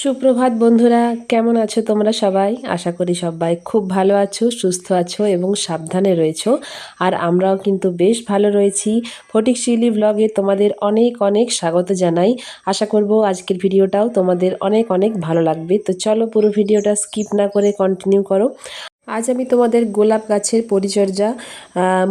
সুপ্রভাত বন্ধুরা, কেমন আছো তোমরা সবাই? আশা করি সবাই খুব ভালো আছো, সুস্থ আছো এবং সাবধানে রয়েছো। আর আমরাও কিন্তু বেশ ভালো রয়েছি। ফটিক শিলি ব্লগে তোমাদের অনেক অনেক স্বাগত জানাই। আশা করব আজকের ভিডিওটাও তোমাদের অনেক অনেক ভালো লাগবে। তো চলো পুরো ভিডিওটা স্কিপ না করে কন্টিনিউ করো। আজ আমি তোমাদের গোলাপ গাছের পরিচর্যা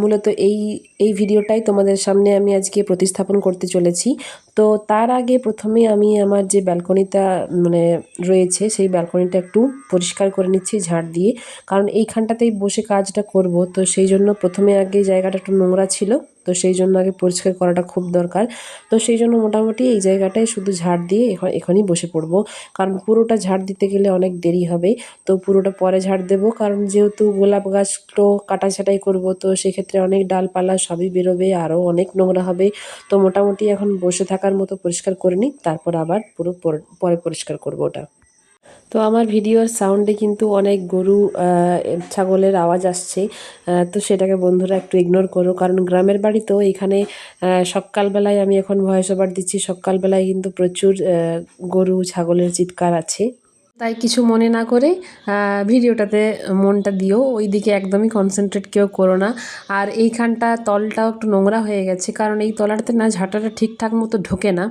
মূলত এই এই ভিডিওটাই তোমাদের সামনে আমি আজকে প্রতিস্থাপন করতে চলেছি। তো তার আগে প্রথমে আমি আমার যে ব্যালকনিটা মানে রয়েছে, সেই ব্যালকনিটা একটু পরিষ্কার করে নিচ্ছি ঝাড় দিয়ে। কারণ এইখানটাতেই বসে কাজটা করব। তো সেই জন্য প্রথমে আগে জায়গাটা একটু নোংরা ছিল। তো সেই জন্য আগে পরিষ্কার করাটা খুব দরকার। তো সেই জন্য মোটামুটি এই জায়গাটায় শুধু ঝাড় দিয়ে এখনই বসে পড়ব। কারণ পুরোটা ঝাড় দিতে গেলে অনেক দেরি হবে। তো পুরোটা পরে ঝাড় দেবো। কারণ যেহেতু গোলাপ গাছটো কাটা ছাটাই করব, তো সেক্ষেত্রে অনেক ডালপালা সবই বেরোবে আরও অনেক নোংরা হবে। তো মোটামুটি এখন বসে থাকার মতো পরিষ্কার করে নিই, তারপর আবার পুরো পরে পরিষ্কার করব ওটা। তো আমার ভিডিওর সাউন্ডে কিন্তু অনেক গরু ছাগলের আওয়াজ আসছে। তো সেটাকে বন্ধুরা একটু ইগনোর করো, কারণ গ্রামের বাড়ি তো এখানে সকালবেলায় আমি এখন ভয়েস ওভার দিচ্ছি। সকালবেলায় কিন্তু প্রচুর গরু, ছাগলের চিৎকার আছে। তাই কিছু মনে না করে ভিডিওটাতে মনটা দিও। ওই দিকে একদমই কনসেন্ট্রেট কেউ করো না। আর এইখানটা তলটাও একটু নোংরা হয়ে গেছে, কারণ এই তলাটাতে না ঝাঁটাটা ঠিকঠাক মতো ঢোকে না।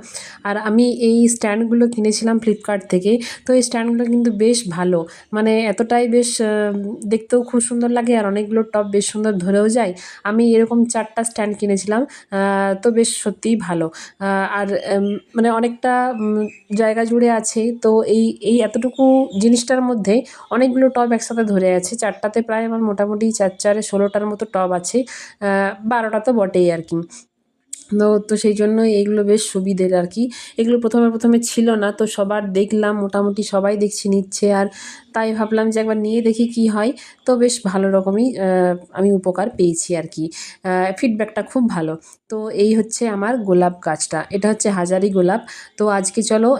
আর আমি এই স্ট্যান্ডগুলো কিনেছিলাম ফ্লিপকার্ট থেকে, তো এই স্ট্যান্ডগুলো কিন্তু বেশ ভালো। মানে এতটাই বেশ দেখতেও খুব সুন্দর লাগে, আর অনেকগুলো টপ বেশ সুন্দর ধরেও যায়। আমি এরকম চারটা স্ট্যান্ড কিনেছিলাম তো বেশ সত্যিই ভালো। আর মানে অনেকটা জায়গা জুড়ে আছে, তো এই এই এতটুকু জিনিসটার মধ্যে অনেকগুলো টব একসাথে ধরে আছে। চারটাতে প্রায় আমার মোটামুটি চার চারে ষোলোটার মতো টব আছে। বারোটা তো বটেই আর কি। তো তো সেই জন্য এইগুলো বেশ সুবিধের আর কি। এগুলো প্রথমে প্রথমে ছিল না, তো সবার দেখলাম, মোটামুটি সবাই দেখছি, নিচ্ছে। আর তাই ভাবলাম যে একবার নিয়ে দেখি কি হয়। তো বেশ ভালো রকমই আমি উপকার পেয়েছি আর কি। ফিডব্যাকটা খুব ভালো। তো এই হচ্ছে আমার গোলাপ গাছটা। এটা হচ্ছে হাজারি গোলাপ। তো আজকে চলো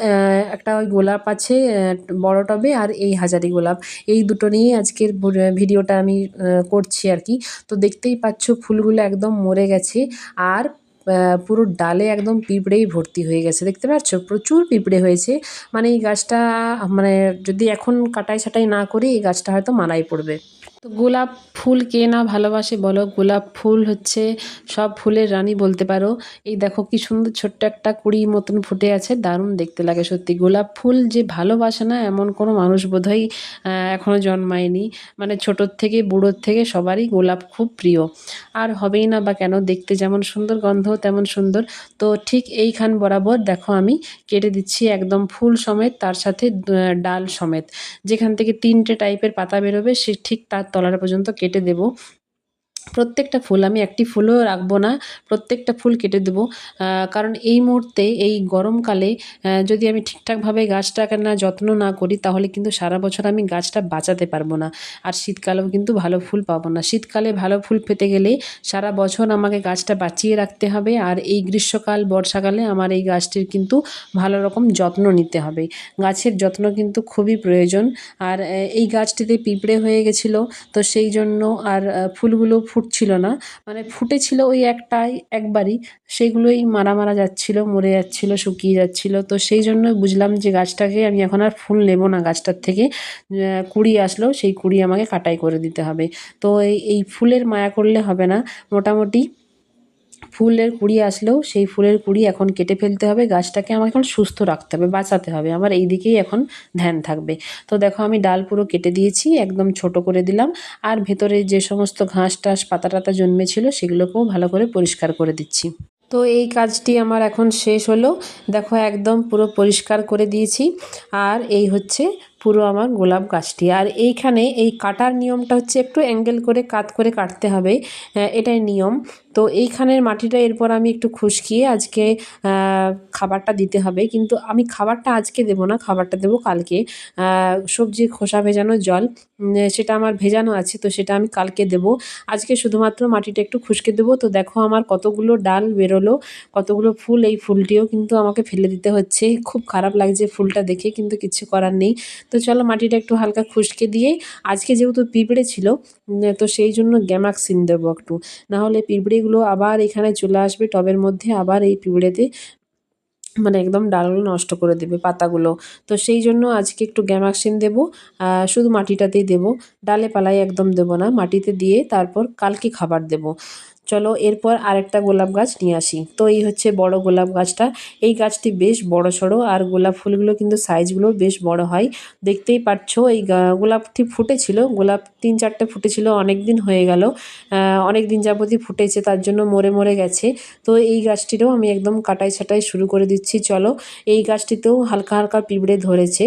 একটা ওই গোলাপ আছে বড় টবে আর এই হাজারি গোলাপ। এই দুটো নিয়েই আজকের ভিডিওটা আমি করছি আর কি। তো দেখতেই পাচ্ছ, ফুলগুলো একদম মরে গেছে। আর পুরো ডালে একদম পিঁপড়েই ভর্তি হয়ে গেছে, দেখতে পাচ্ছ? প্রচুর পিঁপড়ে হয়েছে। মানে এই গাছটা মানে যদি এখন কাটাই ছাটাই না করি, এই গাছটা হয়তো মারাই পড়বে। তো গোলাপ ফুল কে না ভালোবাসে বলো? গোলাপ ফুল হচ্ছে সব ফুলের রানী বলতে পারো। এই দেখো কি সুন্দর ছোট্ট একটা কুড়ি মতন ফুটে আছে, দারুণ দেখতে লাগে সত্যি। গোলাপ ফুল যে ভালোবাসে না, এমন কোনো মানুষ বোধহয় এখনও জন্মায়নি। মানে ছোটোর থেকে বুড়োর থেকে সবারই গোলাপ খুব প্রিয়। আর হবেই না বা কেন, দেখতে যেমন সুন্দর গন্ধ তেমন সুন্দর। তো ঠিক এইখান বরাবর দেখো আমি কেটে দিচ্ছি একদম ফুল সমেত, তার সাথে ডাল সমেত। যেখান থেকে তিনটে টাইপের পাতা বেরোবে, সে ঠিক তার তলার পর্যন্ত কেটে দেবো। প্রত্যেকটা ফুল, আমি একটি ফুলও রাখব না, প্রত্যেকটা ফুল কেটে দেবো। কারণ এই মুহূর্তে, এই গরমকালে যদি আমি ঠিকঠাকভাবে গাছটাকে না যত্ন না করি, তাহলে কিন্তু সারা বছর আমি গাছটা বাঁচাতে পারব না। আর শীতকালেও কিন্তু ভালো ফুল পাবো না। শীতকালে ভালো ফুল পেতে গেলে সারা বছর আমাকে গাছটা বাঁচিয়ে রাখতে হবে, আর এই গ্রীষ্মকাল, বর্ষাকালে আমার এই গাছটির কিন্তু ভালো রকম যত্ন নিতে হবে। গাছের যত্ন কিন্তু খুবই প্রয়োজন। আর এই গাছটিতে পিঁপড়ে হয়ে গেছিল, তো সেই জন্য আর ফুলগুলো ফুটছিল না। মানে ফুটেছিল ওই একটাই, একবারই। সেগুলোই মারা মারা যাচ্ছিল, মরে যাচ্ছিল, শুকিয়ে যাচ্ছিল। তো সেই জন্য বুঝলাম যে গাছটাকে আমি এখন আর ফুল নেব না। গাছটার থেকে কুড়ি আসলো, সেই কুড়ি আমাকে কাটাই করে দিতে হবে। তো এই এই ফুলের মায়া করলে হবে না। মোটামুটি ফুলের কুড়ি আসলেও সেই ফুলের কুড়ি এখন কেটে ফেলতে হবে, গাছটাকে আমাকে এখন সুস্থ রাখতে হবে, বাঁচাতে হবে, আমার এই দিকেই এখন ধ্যান থাকবে। তো দেখো আমি ডাল পুরো কেটে দিয়েছি, একদম ছোট করে দিলাম, আর ভেতরে যে সমস্ত ঘাস টাস, পাতা টাতা জন্মেছিল সেগুলোকেও ভালো করে পরিষ্কার করে দিচ্ছি। তো এই কাজটি আমার এখন শেষ হলো, দেখো একদম পুরো পরিষ্কার করে দিয়েছি, আর এই হচ্ছে পুরো আমার গোলাপ গাছটি। আর এইখানে এই কাটার নিয়মটা হচ্ছে একটু অ্যাঙ্গেল করে, কাত করে কাটতে হবে এটাই নিয়ম। তো এইখানের মাটিটা এরপর আমি একটু খুশকিয়ে আজকে খাবারটা দিতে হবে। কিন্তু আমি খাবারটা আজকে দেবো না, খাবারটা দেবো কালকে। সবজি খোসা ভেজানো জল সেটা আমার ভেজানো আছে, তো সেটা আমি কালকে দেব। আজকে শুধুমাত্র মাটিটা একটু খুশকে দেবো। তো দেখো আমার কতগুলো ডাল বেরোলো, কতগুলো ফুল, এই ফুলটিও কিন্তু আমাকে ফেলে দিতে হচ্ছে। খুব খারাপ লাগছে ফুলটা দেখে, কিন্তু কিছু করার নেই। তো চলো মাটিটা একটু হালকা খুশকে দিয়ে আজকে যেহেতু পিঁপড়ে ছিল তো সেই জন্য গ্যামাক্সিন দেবো একটু। নাহলে পিঁপড়েগুলো আবার এখানে চলে আসবে, টবের মধ্যে আবার এই পিঁপড়েতে মানে একদম ডালগুলো নষ্ট করে দেবে পাতাগুলো। তো সেই জন্য আজকে একটু গ্যামাক্সিন দেবো শুধু মাটিটাতেই দেবো। ডালে পালায় একদম দেবো না, মাটিতে দিয়ে তারপর কালকে খাবার দেবো। চলো এরপর আরেকটা গোলাপ গাছ নিয়ে আসি। তো এই হচ্ছে বড় গোলাপ গাছটা। এই গাছটি বেশ বড় সড়ো আর গোলাপ ফুলগুলো কিন্তু সাইজগুলো বেশ বড় হয়। দেখতেই পাচ্ছ, এই গোলাপটি ফুটেছিল। গোলাপ তিন চারটে ফুটেছিল অনেক দিন হয়ে গেল। অনেক দিন যাবতই ফুটেছে, তার জন্য মরে মরে গেছে। তো এই গাছটিরও আমি একদম কাটাই ছাটাই শুরু করে দিচ্ছি, চলো। এই গাছটিতেও হালকা হালকা পিঁপড়ে ধরেছে।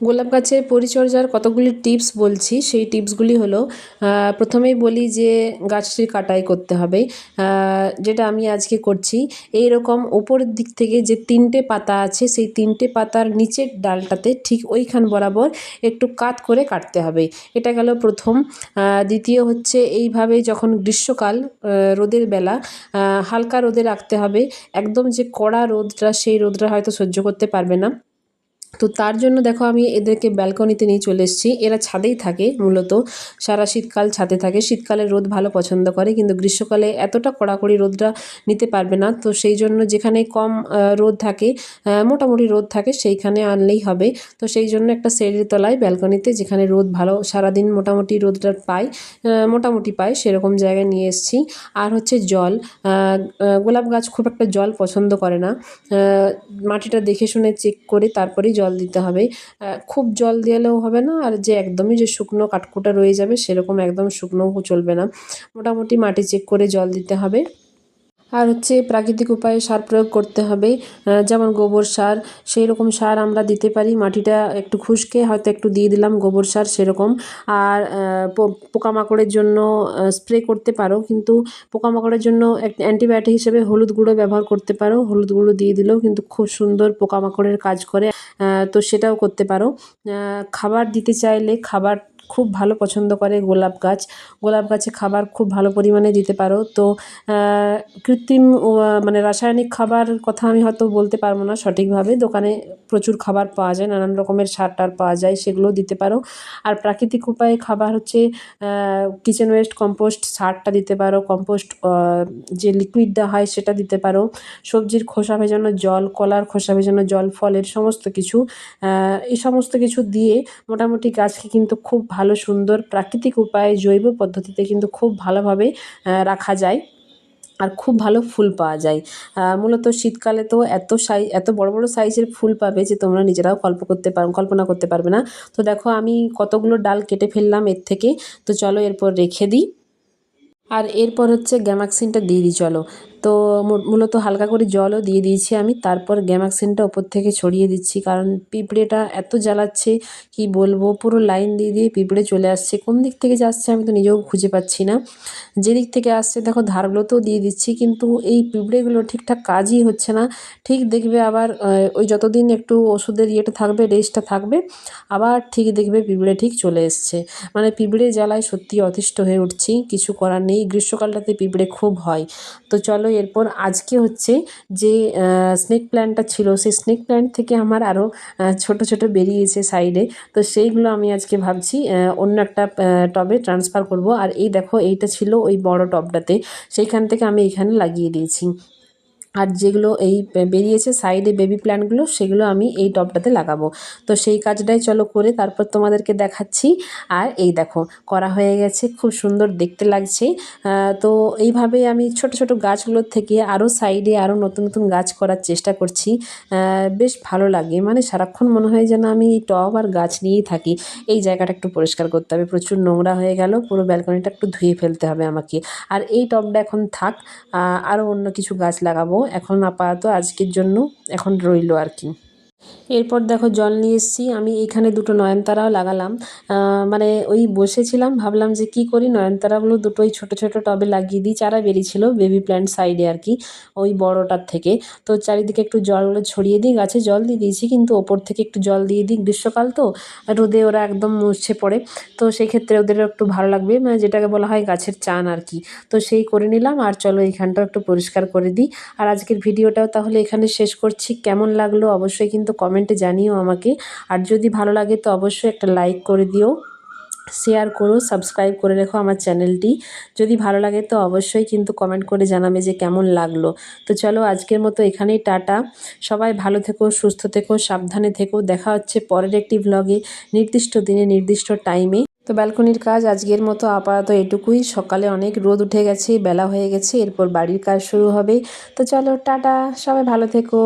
গোলাপ গাছের পরিচর্যার কতগুলি টিপস বলছি, সেই টিপসগুলি হলো প্রথমেই বলি যে গাছটির কাটাই করতে হবে। যেটা আমি আজকে করছি এই রকম ওপরের দিক থেকে যে তিনটে পাতা আছে, সেই তিনটে পাতার নিচের ডালটাতে ঠিক ওইখান বরাবর একটু কাত করে কাটতে হবে। এটা গেল প্রথম। দ্বিতীয় হচ্ছে এইভাবে যখন গ্রীষ্মকাল রোদের বেলা হালকা রোদে রাখতে হবে। একদম যে কড়া রোদটা, সেই রোদটা হয়তো সহ্য করতে পারবে না। তো তার জন্য দেখো আমি এদেরকে ব্যালকনিতে নিয়ে চলে এসেছি। এরা ছাদেই থাকে মূলত। সারা শীতকাল ছাদে থাকে। শীতকালে রোদ ভালো পছন্দ করে, কিন্তু গ্রীষ্মকালে এতটা কড়াকড়ি রোদটা নিতে পারবে না। তো সেই জন্য যেখানে কম রোদ থাকে মোটামুটি রোদ থাকে, সেইখানে আনলেই হবে। তো সেই জন্য একটা শেডের তলায় ব্যালকনিতে যেখানে রোদ ভালো, সারাদিন মোটামুটি রোদটা পায় মোটামুটি পায় সেরকম জায়গায় নিয়ে এসেছি। আর হচ্ছে জল গোলাপ গাছ খুব একটা জল পছন্দ করে না। মাটিটা দেখে শুনে চেক করে তারপরেই জল দিতে হবে। খুব জল দিলেও হবে না, আর যে একদমই যে শুকনো কাঠকুটা রয়ে যাবে, সেরকম একদম শুকনোও চলবে না। মোটামুটি মাটি চেক করে জল দিতে হবে। আর হচ্ছে প্রাকৃতিক উপায়ে সার প্রয়োগ করতে হবে। যেমন গোবর সার, সেই রকম সার আমরা দিতে পারি। মাটিটা একটু খুশকে হয়তো একটু দিয়ে দিলাম গোবর সার, সেরকম। আর পোকামাকড়ের জন্য স্প্রে করতে পারো। কিন্তু পোকামাকড়ের জন্য অ্যান্টিবায়োটিক হিসেবে হলুদ গুঁড়ো ব্যবহার করতে পারো। হলুদ গুঁড়ো দিয়ে দিলেও কিন্তু খুব সুন্দর পোকামাকড়ের কাজ করে। তো সেটাও করতে পারো। খাবার দিতে চাইলে খাবার খুব ভালো পছন্দ করে গোলাপ গাছ। গোলাপ গাছে খাবার খুব ভালো পরিমাণে দিতে পারো। তো কৃত্রিম মানে রাসায়নিক খাবার কথা আমি হয়তো বলতে পারব না সঠিকভাবে। দোকানে প্রচুর খাবার পাওয়া যায়, নানান রকমের সার টার পাওয়া যায় সেগুলো দিতে পারো। আর প্রাকৃতিক উপায়ে খাবার হচ্ছে কিচেন ওয়েস্ট কম্পোস্ট সারটা দিতে পারো কম্পোস্ট যে লিকুইডটা হয় সেটা দিতে পারো। সবজির খোসা ভেজানো জল, কলার খোসা ভেজানো জল, ফলের সমস্ত কিছু এই সমস্ত কিছু দিয়ে মোটামুটি গাছকে কিন্তু খুব ভালো, সুন্দর, প্রাকৃতিক উপায়ে জৈব পদ্ধতিতে কিন্তু খুব ভালোভাবে রাখা যায় আর খুব ভালো ফুল পাওয়া যায়। মূলত শীতকালে তো এত সাই, এত বড় বড় সাইজের ফুল পাবে যে তোমরা নিজেরাও কল্প করতে পার, কল্পনা করতে পারবে না। তো দেখো আমি কতগুলো ডাল কেটে ফেললাম এর থেকে। তো চলো এরপর রেখে দিই। আর এরপর হচ্ছে গ্যামাক্সিনটা দিয়ে দিই, চলো। তো মূলত হালকা করে জলও দিয়ে দিয়েছি আমি, তারপর গ্যামাক্সিনটা ওপর থেকে ছড়িয়ে দিচ্ছি, কারণ পিঁপড়েটা এত জ্বালাচ্ছে, কি বলব, পুরো লাইন দিয়ে দিয়ে পিঁপড়ে চলে আসছে, কোন দিক থেকে যাচ্ছে আমি তো নিজেও খুঁজে পাচ্ছি না। যেদিক থেকে আসছে, দেখো ধারগুলোতেও দিয়ে দিচ্ছি, কিন্তু এই পিঁপড়েগুলো ঠিকঠাক কাজই হচ্ছে না, ঠিক দেখবে আবার ওই যতদিন একটু ওষুধের ইয়েটা থাকবে, রেস্টটা থাকবে, আবার ঠিক দেখবে পিঁপড়ে ঠিক চলে এসছে। মানে পিঁপড়ে জ্বালায় সত্যি অতিষ্ঠ হয়ে উঠছি, কিছু করার নেই, গ্রীষ্মকালটাতে পিঁপড়ে খুব হয়। তো চলো এরপর আজকে হচ্ছে যে স্নেক প্ল্যান্টটা ছিল, সেই স্নেক প্ল্যান্ট থেকে আমার আরও ছোট ছোট বেরিয়েছে সাইডে তো সেইগুলো আমি আজকে ভাবছি অন্য একটা টবে ট্রান্সফার করব। আর এই দেখো, এইটা ছিল ওই বড় টবটাতে। সেইখান থেকে আমি এখানে লাগিয়ে দিয়েছি। আর যেগুলো এই বেরিয়েছে সাইডে বেবি প্ল্যান্টগুলো, সেগুলো আমি এই টবটাতে লাগাবো। তো সেই কাজটাই চলো করে তারপর তোমাদেরকে দেখাচ্ছি। আর এই দেখো, করা হয়ে গেছে, খুব সুন্দর দেখতে লাগছে। তো এইভাবে আমি ছোট ছোট গাছগুলোর থেকে আরও সাইডে আরও নতুন নতুন গাছ করার চেষ্টা করছি। বেশ ভালো লাগে। মানে সারাক্ষণ মনে হয় যেন আমি এই টব আর গাছ নিয়েই থাকি। এই জায়গাটা একটু পরিষ্কার করতে হবে। প্রচুর নোংরা হয়ে গেল, পুরো ব্যালকনিটা একটু ধুয়ে ফেলতে হবে আমাকে। আর এই টবটা এখন থাক আরও অন্য কিছু গাছ লাগাবো। এখন আপাতত আজকের জন্য এখন রইল আর কি। এরপর দেখো জল নিয়ে এসেছি। আমি এইখানে দুটো নয়নতারাও লাগালাম। মানে ওই বসেছিলাম, ভাবলাম যে কি করি? নয়নতারাগুলো দুটোই ছোট ছোট টবে লাগিয়ে দিই। চারা বেরিয়েছিল বেবি প্ল্যান্ট সাইডে আর কি, ওই বড়টার থেকে। তো চারিদিকে একটু জলগুলো ছড়িয়ে দিই, গাছে জল দিয়ে দিয়েছি, কিন্তু ওপর থেকে একটু জল দিয়ে দিই। গ্রীষ্মকাল তো, রোদে ওরা একদম মুছে পড়ে। তো সেই ক্ষেত্রে ওদেরও একটু ভালো লাগবে মানে যেটাকে বলা হয় গাছের চান আর কি। তো সেই করে নিলাম, আর চলো এইখানটাও একটু পরিষ্কার করে দিই। আর আজকের ভিডিওটাও তাহলে এখানে শেষ করছি। কেমন লাগল অবশ্যই কিন্তু কমেন্টে জানিও আমাকে। আর যদি ভালো লাগে তো অবশ্যই একটা লাইক করে দিও। শেয়ার করো সাবস্ক্রাইব করে রেখো আমার চ্যানেলটি যদি ভালো লাগে তো অবশ্যই কিন্তু কমেন্ট করে জানাবে যে কেমন লাগল। তো চলো আজকের মতো এখানেই টাটা। সবাই ভালো থেকো, সুস্থ থেকো, সাবধানে থেকো। দেখা হচ্ছে পরের একটি ভ্লগে নির্দিষ্ট দিনে, নির্দিষ্ট টাইমে তো ব্যালকনির কাজ আজকের মতো আপাতত এটুকুই। সকালে অনেক রোদ উঠে গেছে, বেলা হয়ে গেছে, এরপর বাড়ির কাজ শুরু হবে। তো চলো টাটা, সবাই ভালো থেকো।